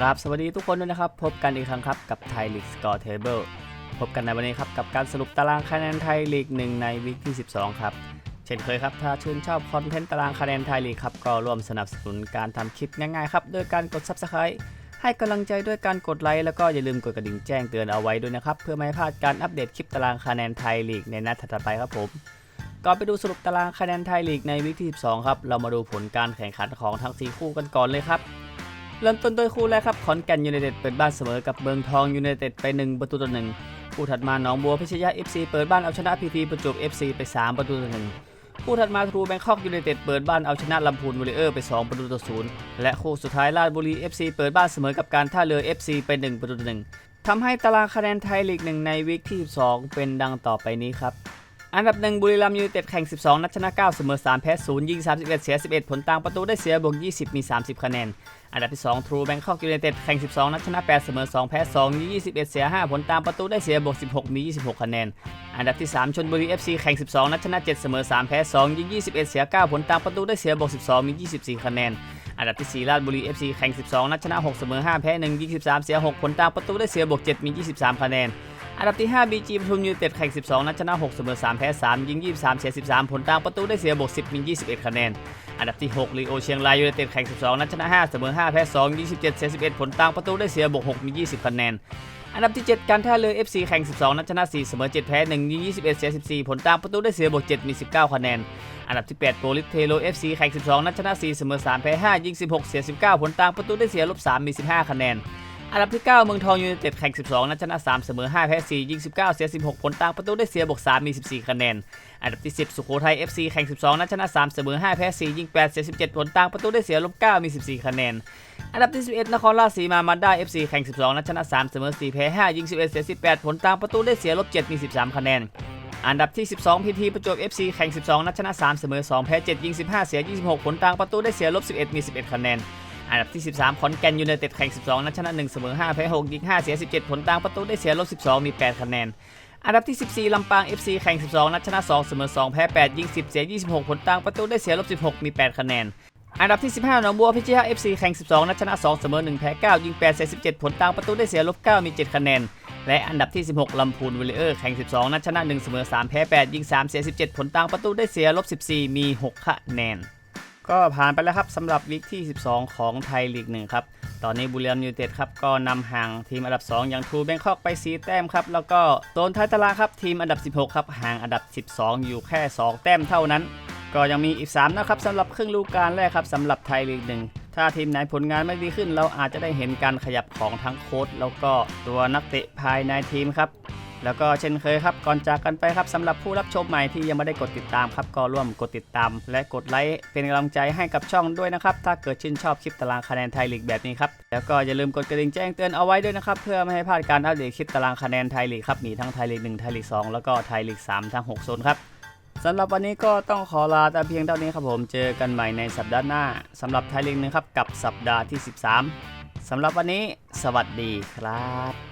ครับ สวัสดีทุกคนด้วยนะครับ พบกันอีกครั้งครับกับไทยลีกสกอร์เทเบิลพบกันในวันนี้ครับกับการสรุปตารางคะแนนไทยลีกหนึ่งในวีคที่ 12 ครับ เช่นเคยครับ ถ้าชื่นชอบคอนเทนต์ตารางคะแนนไทยลีกครับ ก็ร่วมสนับสนุนการทำคลิปง่ายๆครับโดยการกด Subscribe ให้กำลังใจด้วยการกดไลค์แล้วก็อย่าลืมกดกระดิ่งแจ้งเตือนเอาไว้ด้วยนะครับเพื่อไม่ให้พลาดการอัปเดตคลิปตารางคะแนนไทยลีกในนัดถัดไปครับผมก่อนไปดูสรุปตารางคะแนนไทยลีกในวีคที่ 12 ครับ เรามาดูผลการแข่งขันของทั้ง4คู่กันก่อนเลยครับ เริ่มต้นด้วยคู่แรกครับขอนแก่นยูไนเต็ดเปิดบ้านเสมอกับเมืองทองยูไนเต็ดไป 1 ประตูต่อหนึ่งคู่ถัดมาหนองบัวพิชยะ FC เปิดบ้านเอาชนะพีทีประจวบ FC ไป 3 ประตูต่อหนึ่งคู่ถัดมาทรูแบงคอกยูไนเต็ดเปิดบ้านเอาชนะลำพูนวอริเออร์ไป 2 ประตูต่อศูนย์และคู่สุดท้ายราชบุรี FC เปิดบ้านเสมอกับการท่าเรือ FC ไป 1 ประตูต่อหนึ่งทำให้ตารางคะแนนไทยลีกหนึ่งในวีคที่ 12 เป็นดังต่อไปนี้ครับ อันดับหนึ่งบุรีรัมย์ยูไนเต็ดแข่ง 12 นัดชนะ 9 เสมอ 3 แพ้ 0 ยิง 31 เสีย 11 ผลต่างประตูได้เสียบวก 20 มี 30 คะแนน อันดับที่2 True Bangkok United แข่ง 12 นัดชนะ 8 เสมอ 2 แพ้ 2 ยิง 21 เสีย 5 ผลตามประตูได้เสียบวก 16 มี 26 คะแนน อันดับที่ 3 ชนบุรี FC แข่ง 12 นัดชนะ 7 เสมอ 3 แพ้ 2 ยิง 21 เสีย 9 ผลตามประตูได้เสียบวก 12 มี 24 คะแนน อันดับที่ 4 ราชบุรี FC แข่ง 12 นัดชนะ 6 เสมอ 5 แพ้1ยิง13เสีย 6 ผลตามประตูได้เสียบวก 7 มี 23 คะแนน อันดับที่ 5 BG ปทุมยูเต็ดแข่ง 12 นัดชนะ 6 เสมอ 3 แพ้ 3 ยิง 23 เสีย 13 ผลตามประตูได้เสียบวก 10 มี 21 คะแนน อันดับที่ 6 ลีโอเชียงรายยูไนเต็ดแข่ง 12 นัดชนะ 5 เสมอ 5 แพ้2ยิง17เสีย 11 ผลต่างประตูได้เสียบวก 6 มี 20 คะแนน อันดับที่ 7 การท่าเรือ FC แข่ง 12 นัดชนะ 4 เสมอ 7 แพ้ 1 ยิง 21 เสีย 14 ผลตามประตูได้เสียบวก 7 มี 19 คะแนน อันดับที่ 8 โปลิสเทโล FC แข่ง 12 นัดชนะ 4 เสมอ 3 แพ้ 5 ยิง 16 เสีย 19 ผลตามประตูได้เสียลบ 3 มี 15 คะแนน อันดับที่ 9 เมืองทองยูไนเต็ดแข่ง 12 นัดชนะ 3 เสมอ 5 แพ้ 4 ยิง 19 เสีย 16 ผลต่างประตูได้เสียบวก 3 มี 14 คะแนน อันดับที่ 10 สุโขทัย FC แข่ง 12 นัดชนะ 3 เสมอ 5 แพ้ 4 ยิง 8 เสีย 17 ผลต่างประตูได้เสียลบ 9 มี 14 คะแนน อันดับที่ 11 นครราชสีมามาด้า FC แข่ง 12 นัดชนะ 3 เสมอ 4 แพ้ 5 ยิง 11 เสีย 18 ผลต่างประตูได้เสียลบ 7 มี 13 คะแนนอันดับที่ 12 พีทีประจวบ FC แข่ง 12 นัดชนะ 3 เสมอ 2 แพ้ 7 ยิง 15 เสีย 26 ผลต่างประตูได้เสียลบ 11 มี 11 คะแนน อันดับที่ 13 ขอนแก่นยูไนเต็ดแข่ง 12 นัดชนะ 1 เสมอ 5 แพ้ 6 ยิง 5 เสีย 17 ผลต่างประตูได้เสียลบ 12 มี 8 คะแนน อันดับที่ 14 ลำปาง FC แข่ง 12 นัดชนะ 2 เสมอ 2 แพ้ 8 ยิง 10 เสีย 26 ผลต่างประตูได้เสียลบ 16 มี 8 คะแนน อันดับที่ 15 หนองบัวพิจิตร FC แข่ง 12 นัดชนะ 2 เสมอ 1 แพ้ 9 ยิง 8 เสีย 17 ผลต่างประตูได้เสียลบ 9 มี 7 คะแนน และอันดับที่ 16 ลำพูนวิลเลอร์แข่ง 12 นัดชนะ 1 เสมอ 3 แพ้ 8 ยิง 3 เสีย 17 ผลต่างประตูได้เสียลบ 14 มี 6 คะแนน ก็ผ่านไปแล้วครับสำหรับวีคที่ 12 ของไทยลีกหนึ่งครับ ตอนนี้บุรีรัมย์ยูไนเต็ดครับก็นำห่างทีมอันดับ 2 อย่างทูแบงคอกไป 4 แต้มครับ แล้วก็โซนท้ายตารางครับทีมอันดับ 16 ครับห่างอันดับ 12 อยู่แค่ 2 แต้มเท่านั้น ก็ยังมีอีก 3 นะครับสำหรับครึ่งฤดูกกาลแรกครับสำหรับไทยลีกหนึ่งถ้าทีมไหนผลงานไม่ดีขึ้น เราอาจจะได้เห็นการขยับของทั้งโค้ชแล้วก็ตัวนักเตะภายในทีมครับ แล้วก็เช่นเคยครับก่อนจากกันไปครับสำหรับผู้รับชมใหม่ที่ยังไม่ได้กดติดตามครับก็ร่วมกดติดตาม และกดไลค์เป็นกำลังใจให้กับช่องด้วยนะครับถ้าเกิดชื่นชอบคลิปตารางคะแนนไทยลีกแบบนี้ครับแล้วก็อย่าลืมกดกระดิ่งแจ้งเตือนเอาไว้ด้วยนะครับเพื่อไม่ให้พลาดการอัปเดตคลิปตารางคะแนนไทยลีกครับมีทั้งไทยลีก1ไทยลีก2แล้วก็ไทยลีก3ทั้ง6โซนครับสำหรับวันนี้ก็ต้องขอลาแต่เพียงเท่านี้ครับผม เจอกันใหม่ในสัปดาห์หน้าสำหรับไทยลีกหนึงครับกับสัปดาห์ที่ 13สำหรับวันนี้ สวัสดีครับ